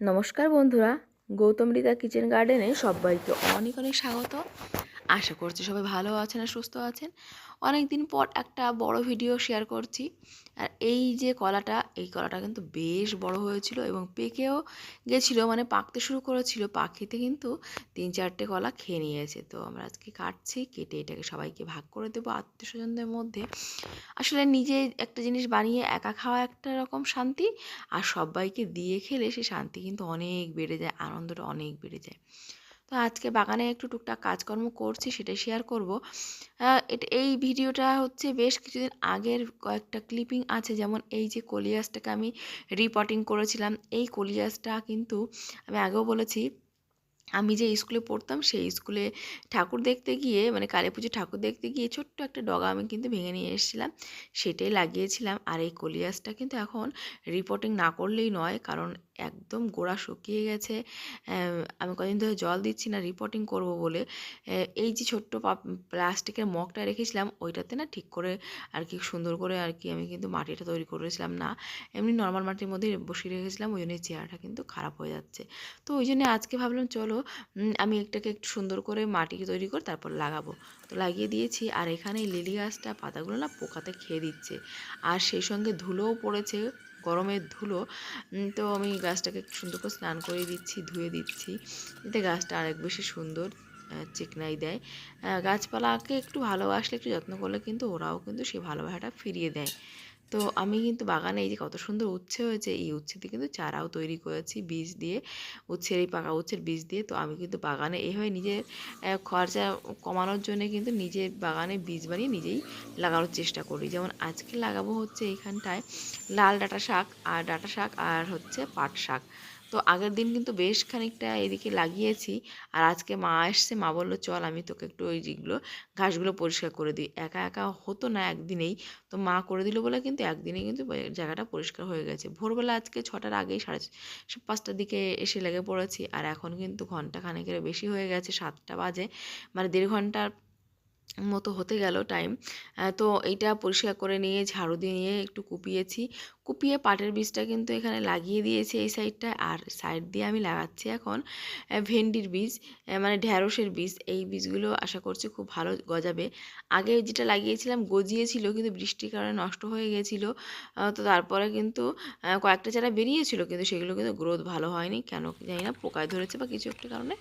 নমস্কার বন্ধুরা গৌতম রিতা কিচেন গার্ডেনে সবাইকে অনেক অনেক স্বাগত। আশা করছি সবাই ভালো আছেন আর সুস্থ আছেন। অনেক দিন পর একটা বড় ভিডিও শেয়ার করছি। আর এই যে কলাটা, এই কলাটা কিন্তু বেশ বড় হয়েছিল এবং পেকেও গেছিল মানে পাকতে শুরু করেছিল। পাখিতে কিন্তু তিন চারটে কলা খেয়ে নিয়েছে। তো আমরা আজকে কাটছি, কেটে এটাকে সবাইকে ভাগ করে দেবো আত্মীয় স্বজনদের মধ্যে। আসলে নিজে একটা জিনিস বানিয়ে একা খাওয়া একটা রকম শান্তি, আর সবাইকে দিয়ে খেলে সে শান্তি কিন্তু অনেক বেড়ে যায়, আনন্দটা অনেক বেড়ে যায়। তো আজকে বাগানে একটু টুকটাক কাজকর্ম করছি সেটা শেয়ার করব। এটা, এই ভিডিওটা হচ্ছে বেশ কিছুদিন আগের কয়েকটা ক্লিপিং আছে, যেমন এই যে কলিয়াসটাকে আমি রিপোর্টিং করেছিলাম। এই কলিয়াসটা কিন্তু আমি আগেও বলেছি, আমি যে স্কুলে পড়তাম, সেই স্কুলে ঠাকুর দেখতে গিয়ে মানে কালী পুজো ঠাকুর দেখতে গিয়ে ছোট্ট একটা ডগা আমি কিন্তু ভেঙে নিয়ে এসেছিলাম, সেটাই লাগিয়েছিলাম। আর এই কলিয়াসটা কিন্তু এখন রিপোর্টিং না করলেই নয়, কারণ একদম গোড়া শুকিয়ে গেছে। আমি কদিন ধরে জল দিচ্ছি না রিপোর্টিং করব বলে। এই যে ছোট্ট প্লাস্টিকের মগটা রেখেছিলাম, ওইটাতে না ঠিক করে আর কি সুন্দর করে আর কি আমি কিন্তু মাটিটা তৈরি করেছিলাম না। এমনি নর্মাল মাটির মধ্যে বসিয়ে রেখেছিলাম, ওই জন্যই চেয়ারটা কিন্তু খারাপ হয়ে যাচ্ছে। তো ওই জন্য আজকে ভাবলাম, চলো আমি একটাকে একটু সুন্দর করে মাটি তৈরি করে তারপর লাগাবো। তো লাগিয়ে দিয়েছি, আর এখানে লিলি গাছটা, পাতাগুলো না পোকাতে খেয়ে দিচ্ছে। আর সেই সঙ্গে ধুলোও পড়েছে। গরমের ধুলো তো আমি গাছটাকে সুন্দর করে স্নান করে দিচ্ছি, ধুয়ে দিচ্ছি। এতে গাছটা আরেক বেশি সুন্দর চিকনাই দেয়। গাছপালাকে একটু ভালোবাসলে, একটু যত্ন করলে কিন্তু ওরাও কিন্তু সেই ভালোবাসাটা ফিরিয়ে দেয়। তো আমি কিন্তু বাগানে এই যে কত সুন্দর উচ্ছে হয়েছে, এই উচ্ছেতে কিন্তু চারাও তৈরি করেছি, বীজ দিয়ে, উচ্ছের এই পাকা উচ্ছের বীজ দিয়ে। তো আমি কিন্তু বাগানে এইভাবে নিজের খরচা কমানোর জন্য কিন্তু নিজের বাগানে বীজ বানিয়ে নিজেই লাগানোর চেষ্টা করি। যেমন আজকে লাগাবো হচ্ছে এইখানটায় লাল ডাটা শাক, আর ডাটা শাক, আর হচ্ছে পাট শাক। তো আগের দিন কিন্তু বেশ খানিকটা এদিকে লাগিয়েছি। আর আজকে মা এসছে, মা বলল, চল আমি তোকে একটু ওই যেগুলো ঘাসগুলো পরিষ্কার করে দিই। একা একা হতো না একদিনেই। তো মা করে দিল বলে কিন্তু একদিনে কিন্তু জায়গাটা পরিষ্কার হয়ে গেছে। ভোরবেলা আজকে ছটার আগেই সাড়ে পাঁচটার দিকে এসে লেগে পড়েছি। আর এখন কিন্তু ঘণ্টা খানেকের বেশি হয়ে গেছে, সাতটা বাজে। মানে দেড় ঘণ্টার মতো হতে গেল টাইম তো এইটা পরিষ্কার করে নিয়ে, ঝাড়ু দিয়ে নিয়ে একটু কুপিয়েছি। কুপিয়ে পাটের বীজটা কিন্তু এখানে লাগিয়ে দিয়েছি এই সাইডটায় আর সাইড দিয়ে আমি লাগাচ্ছি এখন ভেন্ডির বীজ মানে ঢ্যাঁড়সের বীজ। এই বীজগুলো আশা করছি খুব ভালো গজাবে। আগে যেটা লাগিয়েছিলাম গজিয়েছিল কিন্তু বৃষ্টির কারণে নষ্ট হয়ে গেছিল। তো তারপরে কিন্তু কয়েকটা চারা বেরিয়েছিল, কিন্তু সেগুলো কিন্তু গ্রোথ ভালো হয়নি। কেন জানি না, পোকায় ধরেছে বা কিছু একটা কারণে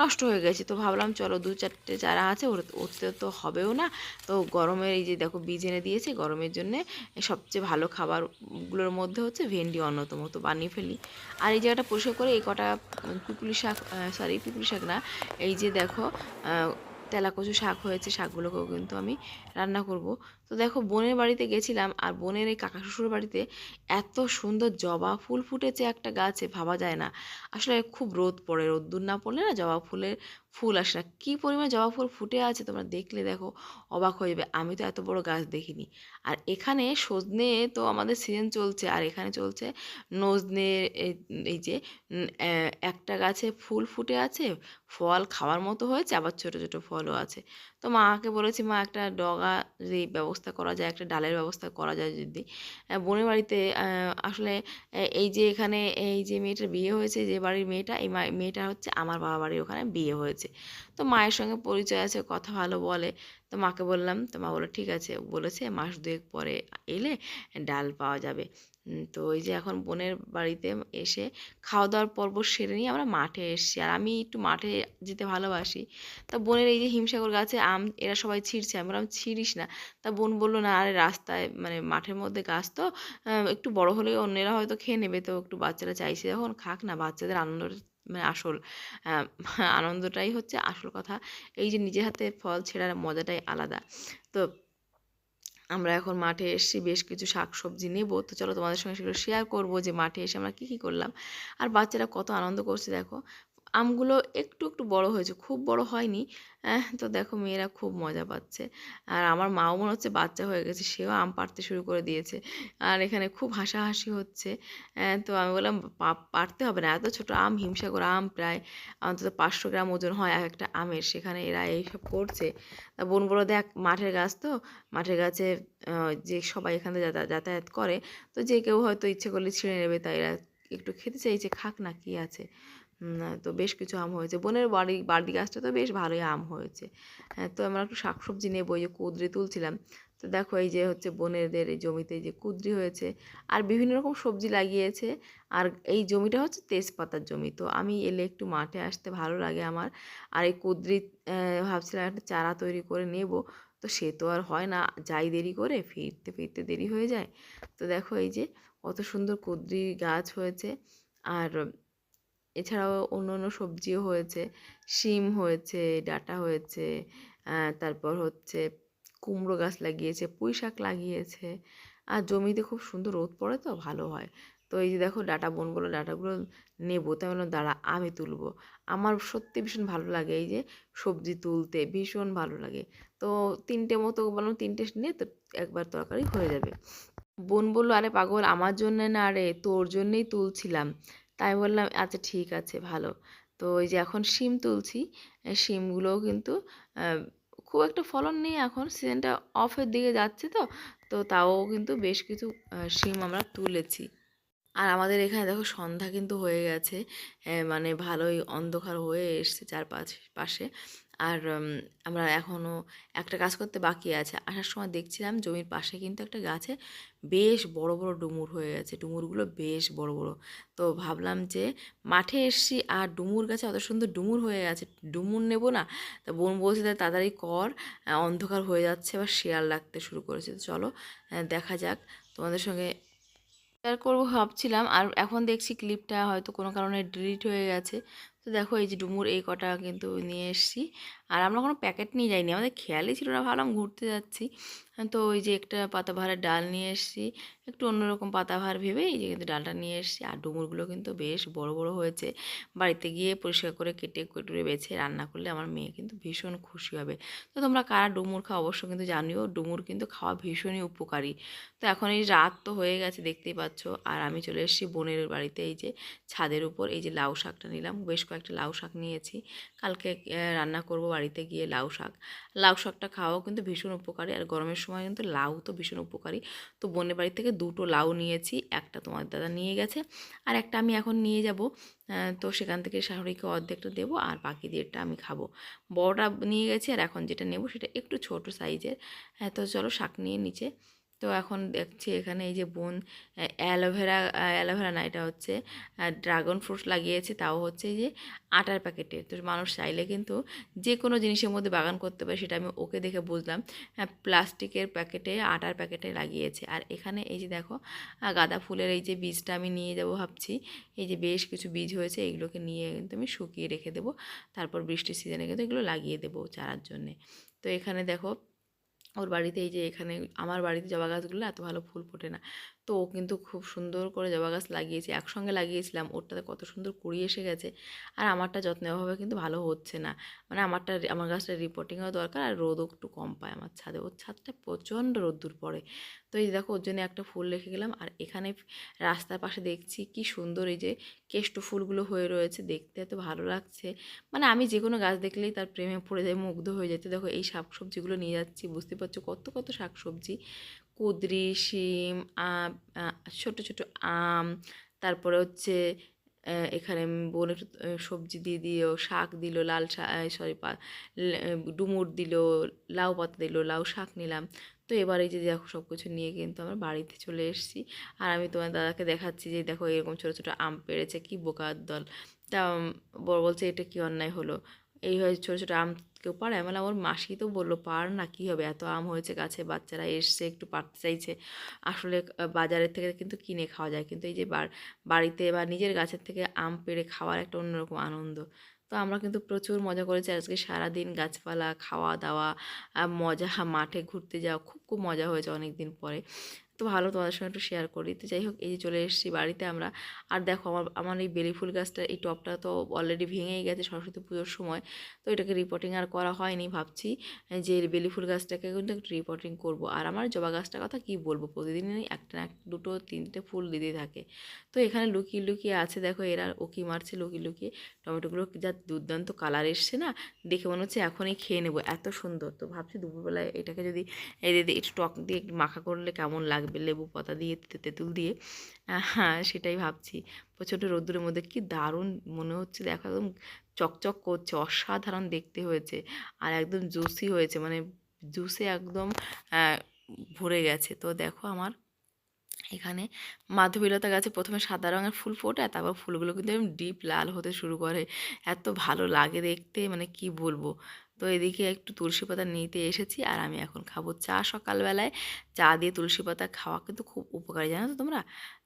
নষ্ট হয়ে গেছে। তো ভাবলাম চলো দু চারটে চারা আছে ওতে তো হবেও না। তো গরমের এই যে দেখো বীজ এনে দিয়েছে, গরমের জন্যে সবচেয়ে ভালো খাবারগুলোর মধ্যে হচ্ছে ভেন্ডি অন্যতম, তো বানিয়ে ফেলি। আর এই জায়গাটা পরিষ্কার করে এই কটা পিপুলি শাক সরি পিপুলি শাক না, এই যে দেখো তেলাকচু শাক হয়েছে, শাকগুলোকেও কিন্তু আমি রান্না করব। তো দেখো বোনের বাড়িতে গেছিলাম আর বোনের এই কাকা শ্বশুর বাড়িতে এত সুন্দর জবা ফুল ফুটেছে একটা গাছে, ভাবা যায় না। আসলে খুব রোদ পড়ে, রোদ্দুর না পড়লে না জবা ফুলের ফুল আসে না। কী পরিমাণে জবা ফুল ফুটে আছে তোমরা দেখলে দেখো, অবাক হয়ে যাবে। আমি তো এত বড় গাছ দেখিনি। আর এখানে সজনে তো আমাদের সিজন চলছে, আর এখানে চলছে নজনে এই যে একটা গাছে ফুল ফুটে আছে, ফল খাওয়ার মতো হয়েছে, আবার ছোটো ছোটো ফলও আছে। তো মাকে বলেছি, মা, একটা ডগা যদি ব্যবস্থা করা যায়, একটা ডালের ব্যবস্থা করা যায় যদি। বোনের বাড়িতে আসলে এই যে এখানে, এই যে মেয়েটার বিয়ে হয়েছে, যে বাড়ির মেয়েটা, এই মেয়েটা হচ্ছে আমার বাবা বাড়ির ওখানে বিয়ে হয়েছে। তো মায়ের সঙ্গে পরিচয় আছে, কথা ভালো বলে। তো মাকে বললাম, তো মা বলল, ঠিক আছে। বলেছে, মাস দুয়েক পরে এলে ডাল পাওয়া যাবে। তো ওই যে এখন বোনের বাড়িতে এসে খাওয়া দাওয়ার পর্ব সেরে নিয়ে আমরা মাঠে এসেছি। আর আমি একটু মাঠে যেতে ভালোবাসি। তা বোনের এই যে হিমসাগর গাছে আম, এরা সবাই ছিঁড়ছে। আমি বললাম, ছিঁড়িস না। তা বোন বলল, না, আরে রাস্তায় মানে মাঠের মধ্যে গাছ তো। একটু বড় হলেও অন্যেরা হয়তো খেয়ে নেবে। তো একটু বাচ্চারা চাইছে যখন খাক না, বাচ্চাদের আনন্দ মানে আসল আনন্দটাই হচ্ছে আসল কথা। এই যে নিজের হাতে ফল ছেঁড়ার মজাটাই আলাদা। তো আমরা এখন মাঠে এসেছি, বেশ কিছু শাক সবজি নেব। তো চলো তোমাদের সঙ্গে সেগুলো শেয়ার করব যে মাঠে এসে আমরা কী কী করলাম। আর বাচ্চারা কত আনন্দ করছে দেখো। আমগুলো একটু একটু বড় হয়েছে, খুব বড় হয়নি। তো দেখো মেয়েরা খুব মজা পাচ্ছে। আর আমার মাও মনে হচ্ছে বাচ্চা হয়ে গেছে, সেও আম পাড়তে শুরু করে দিয়েছে। আর এখানে খুব হাসাহাসি হচ্ছে। তো আমি বললাম পারতে হবে না, এত ছোট আম, হিমসাগর আম প্রায় অন্তত পাঁচশো গ্রাম ওজন হয় এক একটা আমের, সেখানে এরা এইসব করছে। বোন বলো দেখ, মাঠের গাছ তো, মাঠের গাছে যে সবাই এখানে যাতায়াত করে, তো যে কেউ হয়তো ইচ্ছে করলে ছিঁড়ে নেবে, তাই এরা একটু খেতে চাইছে, খাক না কি আছে। তো বেশ কিছু আম হয়েছে। বোনের বাড়ি বাড়ি গাছটা তো বেশ ভালোই আম হয়েছে। হ্যাঁ তো আমরা একটু শাকসবজি নেব এই যে কুদরি তুলছিলাম। তো দেখো, এই যে হচ্ছে বোনেদের এই জমিতে যে কুদরি হয়েছে, আর বিভিন্ন রকম সবজি লাগিয়েছে। আর এই জমিটা হচ্ছে তেজপাতার জমি। তো আমি এলে একটু মাঠে আসতে ভালো লাগে আমার। আর এই কুদরি ভাবছিলাম একটা চারা তৈরি করে নেব। তো সে তো আর হয় না, যাই দেরি করে ফিরতে ফিরতে দেরি হয়ে যায়। তো দেখো, এই যে কত সুন্দর কুদরি গাছ হয়েছে। আর এছাড়াও অন্য অন্য সবজিও হয়েছে। শিম হয়েছে, ডাটা হয়েছে তারপর হচ্ছে কুমড়ো গাছ লাগিয়েছে, পুঁই শাক লাগিয়েছে। আর জমিতে খুব সুন্দর রোদ পড়ে তো, ভালো হয়। তো এই যে দেখো, ডাটা বনগুলো, ডাটাগুলো নেব তাই বললাম, দাঁড়া, আমি তুলবো। আমার সত্যি ভীষণ ভালো লাগে এই যে সবজি তুলতে, ভীষণ ভালো লাগে। তো তিনটে মতো বললাম, তিনটে নিয়ে তো একবার তরকারি হয়ে যাবে। বোন বলল আরে পাগল, আমার জন্য না রে, তোর জন্যেই তুলছিলাম। তাই বললাম আচ্ছা ঠিক আছে, ভালো। তো ওই যে এখন শিম তুলছি শিমগুলোও কিন্তু খুব একটা ফলন নেই এখন, সিজনটা অফের দিকে যাচ্ছে তো তো তাও কিন্তু বেশ কিছু শিম আমরা তুলেছি। আর আমাদের এখানে দেখো সন্ধ্যা কিন্তু হয়ে গেছে মানে ভালোই অন্ধকার হয়ে এসছে চারপাশ, পাশে। আর আমরা এখনও একটা কাজ করতে বাকি আছে। আসার সময় দেখছিলাম জমির পাশে কিন্তু একটা গাছে বেশ বড় বড় ডুমুর হয়ে গেছে। ডুমুরগুলো বেশ বড় বড়। তো ভাবলাম যে মাঠে এসছি আর ডুমুর গাছে অত সুন্দর ডুমুর হয়ে গেছে। ডুমুর নেব না? তা বোন বলছে তাই তাড়াতাড়ি কর। অন্ধকার হয়ে যাচ্ছে বা শেয়াল লাগতে শুরু করেছে। তো চলো দেখা যাক। তোমাদের সঙ্গে শেয়ার করব ভাবছিলাম। আর এখন দেখছি ক্লিপটা হয়তো কোনো কারণে ডিলিট হয়ে গেছে। তো দেখো এই যে ডুমুর এই কটা কিন্তু নিয়ে এসেছি। আর আমরা কোনো প্যাকেট নিয়ে যাইনি, আমাদের খেয়ালই ছিল না, ভাবলাম ঘুরতে যাচ্ছি। তো ওই যে একটা পাতাবাহারের ডাল নিয়ে এসেছি। একটু অন্যরকম পাতাবাহার ভেবে এই যে কিন্তু ডালটা নিয়ে এসেছি। আর ডুমুরগুলো কিন্তু বেশ বড় বড় হয়েছে। বাড়িতে গিয়ে পরিষ্কার করে কেটে, কুটুরে বেছে রান্না করলে আমার মেয়ে কিন্তু ভীষণ খুশি হবে। তো তোমরা কারা ডুমুর খাও অবশ্য কিন্তু জানিও, ডুমুর কিন্তু খাওয়া ভীষণই উপকারী। তো এখন এই রাত তো হয়ে গেছে, দেখতেই পাচ্ছ। আর আমি চলে এসেছি বোনের বাড়িতে এই যে ছাদের উপর। এই যে লাউ শাকটা নিলাম, বেশ কয়েকটা লাউ শাক নিয়েছি। কালকে রান্না করব বাড়িতে গিয়ে লাউ শাক। লাউ শাকটা খাওয়াও কিন্তু ভীষণ উপকারী। আর গরমের সময় কিন্তু লাউ তো ভীষণ উপকারী। তো বোনের বাড়ি থেকে দুটো লাউ নিয়েছি, একটা তোমার দাদা নিয়ে গেছে, আর একটা আমি এখন নিয়ে যাব। তো সেখান থেকে শাশুড়িকে অর্ধেকটা দেবো আর বাকি দিয়েটা আমি খাব। বড়টা নিয়ে গেছি আর এখন যেটা নেব সেটা একটু ছোট সাইজের হ্যাঁ তো চলো শাক নিয়ে নিচে। তো এখন দেখছি এখানে এই যে বোন অ্যালোভেরা অ্যালোভেরা না, এটা হচ্ছে ড্রাগন ফ্রুট লাগিয়েছে, তাও হচ্ছে যে আটার প্যাকেটে। তো মানুষ চাইলে কিন্তু যে কোনো জিনিসের মধ্যে বাগান করতে পারে, সেটা আমি ওকে দেখে বুঝলাম। প্লাস্টিকের প্যাকেটে, আটার প্যাকেটে লাগিয়েছে। আর এখানে এই যে দেখো গাঁদা ফুলের এই যে বীজটা আমি নিয়ে যাব ভাবছি। এই যে বেশ কিছু বীজ হয়েছে, এগুলোকে নিয়ে কিন্তু আমি শুকিয়ে রেখে দেবো। তারপর বৃষ্টির সিজনে কিন্তু এগুলো লাগিয়ে দেবো চারার জন্যে। তো এখানে দেখো ওর বাড়িতে এই যে এখানে আমার বাড়িতে জবা গাছগুলো এত ভালো ফুল ফোটে না। তো ও কিন্তু খুব সুন্দর করে জবা গাছ লাগিয়েছে, একসঙ্গে লাগিয়েছিলাম। ওরটাতে কত সুন্দর কুড়ি এসে গেছে। আর আমারটা যত্নের অভাবে কিন্তু ভালো হচ্ছে না। মানে আমারটা আমার গাছটা রিপোর্টিংও দরকার আর রোদও একটু কম পায় আমার ছাদে। ওর ছাদটা প্রচণ্ড রোদ্দুর পড়ে। তো এই দেখো, ওর জন্য একটা ফুল রেখে গেলাম। আর এখানে রাস্তার পাশে দেখছি কি সুন্দর এই যে কেষ্ট ফুলগুলো হয়ে রয়েছে। দেখতে এত ভালো লাগছে। মানে আমি যে কোনো গাছ দেখলেই তার প্রেমে পড়ে যায়, মুগ্ধ হয়ে যেতে দেখো, এই শাকসবজিগুলো নিয়ে যাচ্ছি। বুঝতে পারছ কত কত শাকসবজি। কুদরি, শিম ছোট ছোট আম, তারপরে হচ্ছে এখানে বোন একটু সবজি দিয়ে দিল, শাক দিল, লাল শাক সরি ডুমুর দিল, লাউ পাতা দিল, লাউ শাক নিলাম। তো এবার এই যে দেখো সব কিছু নিয়ে কিন্তু আমরা বাড়িতে চলে এসেছি। আর আমি তোমার দাদাকে দেখাচ্ছি যে, দেখো এরকম ছোটো ছোটো আম পেড়েছে, কি বোকার দল। তা বলছে, এটা কি অন্যায় হলো? এইভাবে ছোটো ছোটো আম কেউ পারে? আমি বললাম, ওর মাসি তো বলল, পার না, কী হবে? এত আম হয়েছে গাছে, বাচ্চারা এসছে, একটু পারতে চাইছে। আসলে বাজারের থেকে কিন্তু কিনে খাওয়া যায়। কিন্তু এই যে বাড়িতে বা নিজের গাছের থেকে আম পেড়ে খাওয়ার একটা অন্যরকম আনন্দ। তো আমরা কিন্তু প্রচুর মজা করেছি আজকে। সারাদিন গাছপালা খাওয়া দাওয়া মজা, মাঠে ঘুরতে যাওয়া, খুব খুব মজা হয়েছে অনেক দিন পরে। তো ভালো তোমাদের সঙ্গে একটু শেয়ার করি। তো যাই হোক, এই যে চলে এসেছি বাড়িতে আমরা। আর দেখো, আমার আমার এই বেলি ফুল গাছটা এই টপটা তো অলরেডি ভেঙেই গেছে সরস্বতী পুজোর সময়। তো এটাকে রিপোর্টিং আর করা হয়নি, ভাবছি যে বেলি ফুল গাছটাকে কিন্তু একটু রিপোর্টিং করব। আর আমার জবা গাছটার কথা কি বলব? প্রতিদিনই একটা না দুটো, তিনটে ফুল দিতেই থাকে। তো এখানে লুকিয়ে লুকিয়ে আছে, দেখো এরা ওকি মারছে লুকিয়ে লুকিয়ে। টমেটোগুলো যা দুর্দান্ত কালার এসছে না, দেখে মনে হচ্ছে এখনই খেয়ে নেব। এত সুন্দর। তো ভাবছি দুপুরবেলায় এটাকে যদি এই একটু টক দিয়ে মাখা করলে কেমন লাগবে? লাগবে লেবু পাতা দিয়ে তেঁতুল দিয়ে। হ্যাঁ সেটাই ভাবছি। প্রচণ্ড রোদ্দুরের মধ্যে কি দারুণ মনে হচ্ছে। দেখো একদম চকচক করছে, অসাধারণ দেখতে হয়েছে। আর একদম জুসি হয়েছে মানে জুসে একদম ভরে গেছে। তো দেখো আমার এখানে মাধবীলতা গাছে প্রথমে সাদা রঙের ফুল ফোটে তারপর ফুলগুলো কিন্তু ডিপ লাল হতে শুরু করে। এত ভালো লাগে দেখতে মানে কি বলব? তো এদিকে একটু তুলসী পাতা নিতে এসেছি আর আমি এখন খাব চা সকালবেলায়। চা দিয়ে তুলসী পাতা খাওয়া কিন্তু খুব উপকারী, জানো তো তোমরা?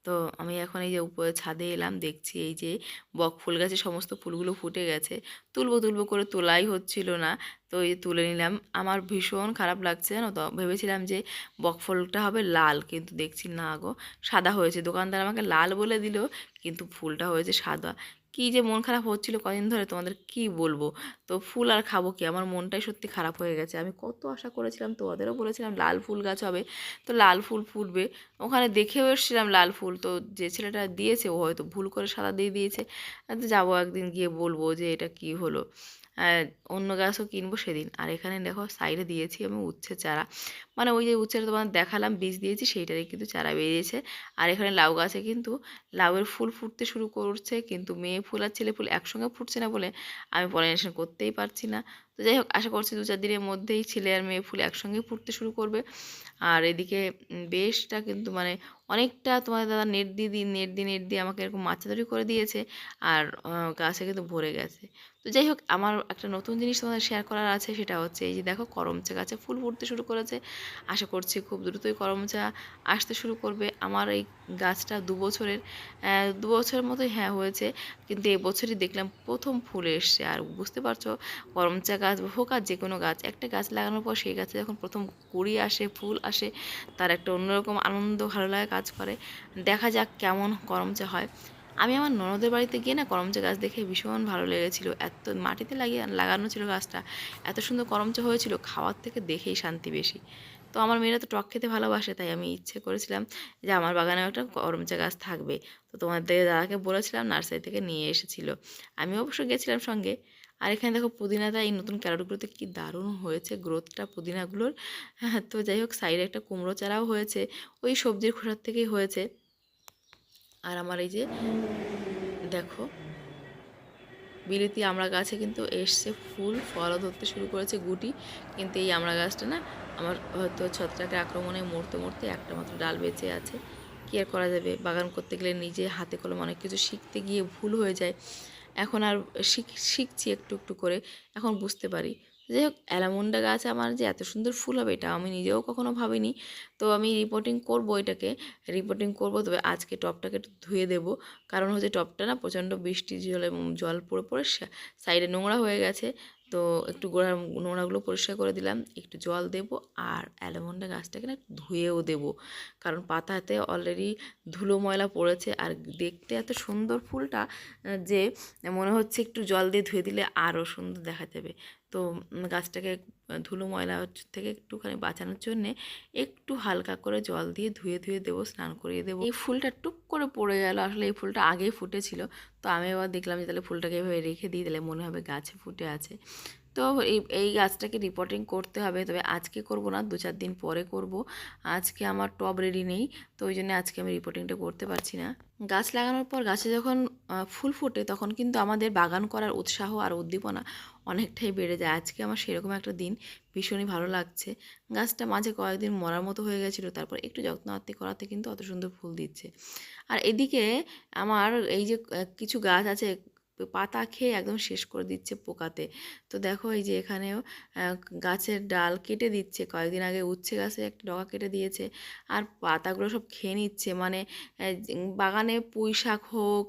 তো আমি এখন এই যে উপরে ছাদে এলাম, দেখছি এই যে বক ফুল গাছে সমস্ত ফুলগুলো ফুটে গেছে। তুলবো তুলবো করে তোলাই হচ্ছিল না, তো এই তুলে নিলাম। আমার ভীষণ খারাপ লাগছে জানো তো? ভেবেছিলাম যে বকফুলটা হবে লাল, কিন্তু দেখছি না গো, সাদা হয়েছে। দোকানদার আমাকে লাল বলে দিল, কিন্তু ফুলটা হয়েছে সাদা। কী যে মন খারাপ হচ্ছিল কদিন ধরে তোমাদের কি বলব? তো ফুল আর খাব কি? আমার মনটাই সত্যি খারাপ হয়ে গেছে। আমি কত আশা করেছিলাম, তোমাদেরও বলেছিলাম লাল ফুল গাছ হবে, তো লাল ফুল ফুটবে। ওখানে দেখেও এসেছিলাম লাল ফুল, তো যে ছেলেটা দিয়েছে, ও হয়তো ভুল করে সাদা দিয়ে দিয়েছে। তো যাব একদিন গিয়ে বলব যে এটা কি হলো। অন্য গাছও কিনবো সেদিন। আর এখানে দেখো, সাইডে দিয়েছি আমি উচ্ছে চারা। মানে ওই যে উচ্ছেটা তোমার দেখালাম, বীজ দিয়েছি, সেইটারই কিন্তু চারা বেরিয়েছে। আর এখানে লাউ গাছে কিন্তু লাউয়ের ফুল ফুটতে শুরু করছে, কিন্তু মেয়ে ফুল আর ছেলে ফুল একসঙ্গে ফুটছে না বলে আমি পলিনেশন করতেই পারছি না। তো যাই হোক, আশা করছি দু চার দিনের মধ্যেই ছেলে আর মেয়ে ফুল একসঙ্গে ফুটতে শুরু করবে। আর এদিকে বেশটা কিন্তু মানে অনেকটা তোমাদের দাদা নেট দিয়ে দিয়ে নেট দিয়ে নেট দিয়ে আমাকে এরকম মাছা তৈরি করে দিয়েছে আর গাছে কিন্তু ভরে গেছে। তো যাই হোক, আমার একটা নতুন জিনিস তোমাদের শেয়ার করার আছে, সেটা হচ্ছে এই যে দেখো, করমচা গাছে ফুল ফুটতে শুরু করেছে। আশা করছি খুব দ্রুতই করমচা আসতে শুরু করবে। আমার এই গাছটা দু বছরের দু বছরের মতোই হ্যাঁ হয়েছে। কিন্তু এবছরই দেখলাম প্রথম ফুল এসছে। আর বুঝতে পারছ করমচা গাছ হোক যে কোনো গাছ, একটা গাছ লাগানোর পর সেই গাছে যখন প্রথম কুড়ি আসে, ফুল আসে, তার একটা অন্যরকম আনন্দ, ভালো লাগা কাজ করে। দেখা যাক কেমন করমচা হয়। আমি আমার ননদের বাড়িতে গিয়ে না করমচা গাছ দেখে ভীষণ ভালো লেগেছিল। এত মাটিতে লাগিয়ে, লাগানো ছিল গাছটা। এত সুন্দর করমচা হয়েছিল, খাওয়ার থেকে দেখেই শান্তি বেশি। তো আমার মেয়েরা তো টক খেতে ভালোবাসে, তাই আমি ইচ্ছে করেছিলাম যে আমার বাগানে একটা করমচা গাছ থাকবে। তো তোমাদের দাদাকে বলেছিলাম নার্সারি থেকে নিয়ে এসেছিল। আমি অবশ্য গেছিলাম সঙ্গে। আর এখানে দেখো পুদিনাটা, এই নতুন ক্যারটগুলোতে কি দারুণ হয়েছে গ্রোথটা পুদিনাগুলোর। হ্যাঁ তো যাই হোক, সাইডে একটা কুমড়ো চারাও হয়েছে, ওই সবজির খোসার থেকেই হয়েছে। আর আমার এই যে দেখো, বিলিতি আমড়া গাছে কিন্তু এসছে ফুল, ফলও ধরতে শুরু করেছে গুটি। কিন্তু এই আমড়া গাছটা না আমার হয়তো ছত্রাকের আক্রমণে মরতে মরতে একটা মাত্র ডাল বেঁচে আছে। কী আর করা যাবে? বাগান করতে গেলে নিজে হাতে কলম অনেক কিছু শিখতে গিয়ে ভুল হয়ে যায়। এখন আর শিখ, শিখছি একটু একটু করে, এখন বুঝতে পারি। যাই হোক, অ্যালামুন্ডা গাছ আমার যে এত সুন্দর ফুল হবে এটা আমি নিজেও কখনো ভাবিনি। তো আমি রিপোর্টিং করব এটাকে রিপোর্টিং করব, তবে আজকে টপটাকে ধুয়ে দেবো। কারণ হচ্ছে টপটা না প্রচণ্ড বৃষ্টি জলে জল পড়ে পড়ে সাইডে নোংরা হয়ে গেছে। তো একটু গোড়ার নোংরাগুলো পরিষ্কার করে দিলাম, একটু জল দেব আর অ্যালমন্ডা গাছটাকে না একটু ধুয়েও দেব। কারণ পাতাতে অলরেডি ধুলো ময়লা পড়েছে আর দেখতে এত সুন্দর ফুলটা যে মনে হচ্ছে একটু জল দিয়ে ধুয়ে দিলে আরও সুন্দর দেখা যাবে তো গাছটাকে ধুলো ময়লা থেকে একটুখানি বাঁচানোর জন্যে একটু হালকা করে জল দিয়ে ধুয়ে ধুয়ে দেবো, স্নান করিয়ে দেবো। এই ফুলটা টুক করে পড়ে গেল, আসলে এই ফুলটা আগেই ফুটেছিল। তো আমি এবার দেখলাম যে তাহলে ফুলটাকে এভাবে রেখে দিই, তাহলে মনে হবে গাছে ফুটে আছে। তো এই এই গাছটাকে রিপোর্টিং করতে হবে। তবে আজকে করব না দু চার দিন পরে করব। আজকে আমার টব রেডি নেই, তো ওই জন্য আজকে আমি রিপোর্টিংটা করতে পারছি না। গাছ লাগানোর পর গাছে যখন ফুল ফোটে, তখন কিন্তু আমাদের বাগান করার উৎসাহ আর উদ্দীপনা অনেকটাই বেড়ে যায়। আজকে আমার সেরকম একটা দিন, ভীষণই ভালো লাগছে। গাছটা মাঝে কয়েকদিন মরার মতো হয়ে গেছিল, তারপর একটু যত্ন আত্তি করাতে কিন্তু অত সুন্দর ফুল দিচ্ছে। আর এদিকে আমার এই যে কিছু গাছ আছে পাতা খেয়ে একদম শেষ করে দিচ্ছে পোকাতে। তো দেখো এই যে এখানেও গাছের ডাল কেটে দিচ্ছে। কয়েকদিন আগে উচ্ছে গাছে একটা ডগা কেটে দিয়েছে। আর পাতাগুলো সব খেয়ে নিচ্ছে। মানে বাগানে পুঁই শাক হোক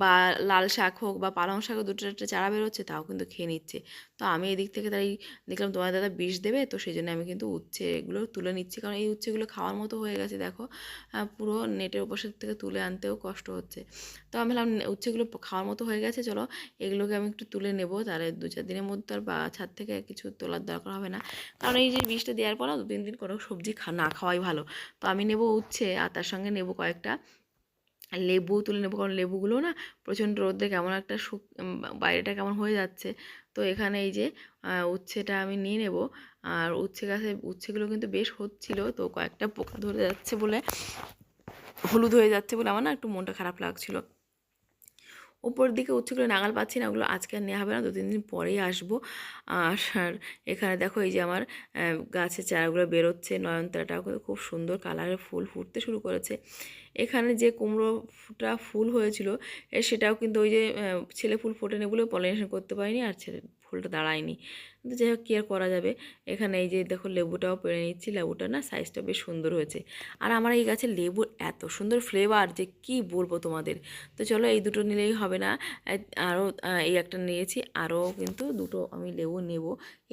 বা লাল শাক হোক বা পালং শাকও দুটো একটা চারা বেরোচ্ছে, তাও কিন্তু খেয়ে নিচ্ছে। তো আমি এদিক থেকে তাই দেখলাম, তোমার দাদা বিষ দেবে? তো সেই জন্য আমি কিন্তু উচ্ছে এগুলো তুলে নিচ্ছি। কারণ এই উচ্ছেগুলো খাওয়ার মতো হয়ে গেছে, দেখো। পুরো নেটের ওপাশের থেকে তুলে আনতেও কষ্ট হচ্ছে। তো আমি ভাবলাম, উচ্ছেগুলো খাওয়ার মতো হয়ে গেছে, চলো এগুলোকে আমি একটু তুলে নেব। তাহলে দু চার দিনের মধ্যে আর বা, ছাদ থেকে কিছু তোলার দরকার হবে না। কারণ এই যে বীজটা দেওয়ার পর দু তিন দিন কোনো সবজি না খাওয়াই ভালো। তো আমি নেব উচ্ছে আর তার সঙ্গে নেব কয়েকটা লেবু তুলে নেব। কারণ লেবুগুলো না প্রচণ্ড রোদে কেমন একটা শুক বাইরেটা কেমন হয়ে যাচ্ছে। তো এখানে এই যে উচ্ছেটা আমি নিয়ে নেব। আর উচ্ছে গাছে, উচ্ছেগুলো কিন্তু বেশ হচ্ছিল। তো কয়েকটা পোকা ধরে যাচ্ছে বলে, হলুদ হয়ে যাচ্ছে বলে আমার না একটু মনটা খারাপ লাগছিল। উপরের দিকে উচ্ছেগুলো নাগাল পাচ্ছি না, ওগুলো আজকে আর নেওয়া হবে না দু তিন দিন পরেই আসব। আর আর এখানে দেখো এই যে আমার গাছের চারাগুলো বেরোচ্ছে, নয়নতারাটাও কিন্তু খুব সুন্দর কালারের ফুল ফুটতে শুরু করেছে। এখানে যে কুমড়োটা ফুল হয়েছিল সেটাও কিন্তু ওই যে ছেলে ফুল ফোটেনি বলে পলিনেশন করতে পারিনি, আর ছেলে ফুলটা দাঁড়ায়নি। কিন্তু যাই হোক, কী আর করা যাবে? এখানে এই যে দেখো লেবুটাও পেরে নিচ্ছি। লেবুটা না সাইজটা বেশ সুন্দর হয়েছে। আর আমার এই গাছের লেবুর এত সুন্দর ফ্লেভার যে কি বলব তোমাদের? তো চলো এই দুটো নিলেই হবে না। আরও এই একটা নিয়েছি। আরও কিন্তু দুটো আমি লেবু নেব।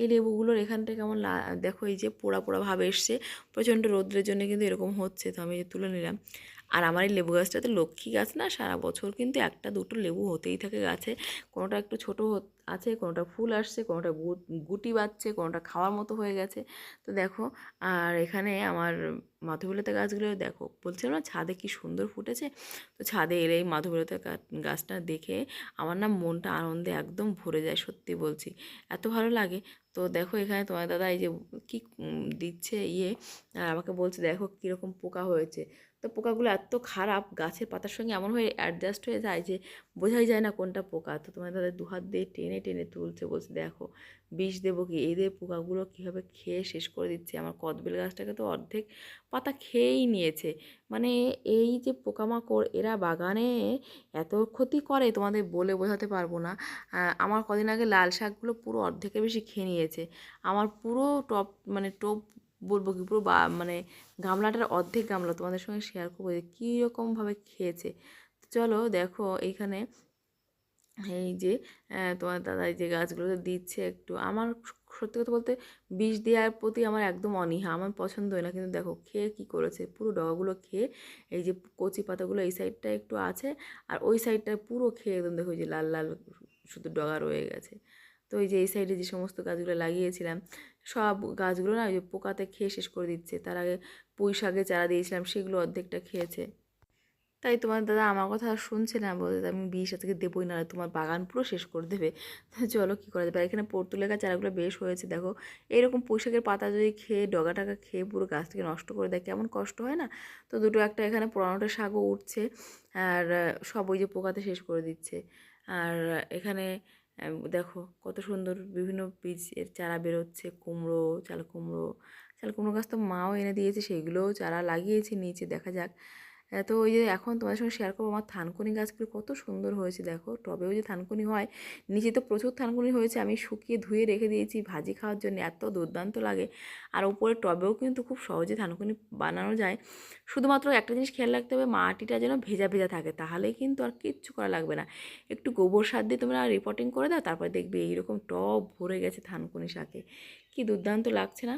এই লেবুগুলোর এখানটা কেমন দেখো এই যে পোড়া পোড়া ভাব এসছে। প্রচণ্ড রোদ্রের জন্য কিন্তু এরকম হচ্ছে। তো আমি তুলে নিলাম। আর আমার এই লেবু গাছটা তো লক্ষ্মী গাছ না সারা বছর কিন্তু একটা দুটো লেবু হতেই থাকে গাছে। কোনোটা একটু ছোটো আছে, কোনোটা ফুল আসছে, কোনোটা গুটি বাচ্ছে, কোনোটা খাওয়ার মতো হয়ে গেছে। তো দেখো, আর এখানে আমার মাধবীলতা গাছগুলো দেখো বলছিলাম না ছাদে কি সুন্দর ফুটেছে? তো ছাদে এলে এই মাধবীলতা গাছটা দেখে আমার না মনটা আনন্দে একদম ভরে যায় সত্যি বলছি। এত ভালো লাগে। তো দেখো এখানে তোমার দাদা এই যে কি দিচ্ছে ইয়ে আর আমাকে বলছে দেখো কীরকম পোকা হয়েছে। তো পোকাগুলো এত খারাপ গাছের পাতার সঙ্গে এমন হয়ে অ্যাডজাস্ট হয়ে যায় যে বোঝাই যায় না কোনটা পোকা। তো তোমার দাদা দু হাত দিয়ে টেনে টেনে তুলছে, বলছে, দেখো, বিষ দেবো কি এদের পোকাগুলো কীভাবে খেয়ে শেষ করে দিচ্ছে? আমার কদবেল গাছটাকে তো অর্ধেক পাতা খেয়েই নিয়েছে। মানে এই যে পোকামাকড়, এরা বাগানে এত ক্ষতি করে, তোমাদের বলে বোঝাতে পারব না। আমার কদিন আগে লাল শাকগুলো পুরো অর্ধেকের বেশি খেয়ে নিয়েছে। আমার পুরো টপ মানে টোপ বলব কি পুরো বা মানে গামলাটার অর্ধেক গামলা তোমাদের সঙ্গে শেয়ার করব যে কীরকমভাবে খেয়েছে। চলো দেখো এইখানে এই যে তোমার দাদা এই যে গাছগুলোতে দিচ্ছে একটু। আমার সত্যি কথা বলতে বিষ দেওয়ার প্রতি আমার একদম অনীহা, আমার পছন্দ হয় না। কিন্তু দেখো খেয়ে কি করেছে? পুরো ডগাগুলো খেয়ে এই যে কচি পাতাগুলো এই সাইডটা একটু আছে, আর ওই সাইডটা পুরো খেয়ে একদম দেখো যে লাল লাল শুধু ডগা রয়ে গেছে। তো এই যে এই সাইডে যে সমস্ত গাছগুলো লাগিয়েছিলাম, সব গাছগুলো না ওই যে পোকাতে খেয়ে শেষ করে দিচ্ছে। তার আগে পুঁই শাকের চারা দিয়েছিলাম, সেগুলো অর্ধেকটা খেয়েছে। তাই তোমার দাদা আমার কথা শুনছে না বলতে আমি বিষ আজকে দেবোই না তোমার বাগান পুরো শেষ করে দেবে। চলো কী করা যাবে? এখানে পর্তুলেখা চারাগুলো বেশ হয়েছে, দেখো। এরকম পুঁইশাকের পাতা যদি খেয়ে, ডগা টাকা খেয়ে পুরো গাছটাকে নষ্ট করে দেয়, কেমন কষ্ট হয় না? তো দুটো একটা এখানে পুরানোটা শাকও উঠছে, আর সব ওই যে পোকাতে শেষ করে দিচ্ছে। আর এখানে দেখো কত সুন্দর বিভিন্ন বীজের চারা বেরোচ্ছে, কুমড়ো, চাল কুমড়ো। চাল কুমড়ো গাছ তো মাও এনে দিয়েছে, সেগুলোও চারা লাগিয়েছে, নিচে দেখা যাক। তো ওই যে এখন তোমাদের সঙ্গে শেয়ার করব, আমার থানকুনি গাছগুলো কত সুন্দর হয়েছে দেখো। টবেও যে থানকুনি হয়, নিচে তো প্রচুর থানকুনি হয়েছে, আমি শুকিয়ে ধুয়ে রেখে দিয়েছি ভাজি খাওয়ার জন্য, এত দুর্দান্ত লাগে। আর উপরে টবেও কিন্তু খুব সহজে থানকুনি বানানো যায়। শুধুমাত্র একটা জিনিস খেয়াল রাখতে হবে, মাটিটা যেন ভেজা ভেজা থাকে, তাহলেই কিন্তু আর কিচ্ছু করা লাগবে না। একটু গোবর সার দিয়ে তোমরা রিপোর্টিং করে দাও, তারপর দেখবে এইরকম টব ভরে গেছে থানকুনি শাকে। কি দুর্দান্ত লাগছে না?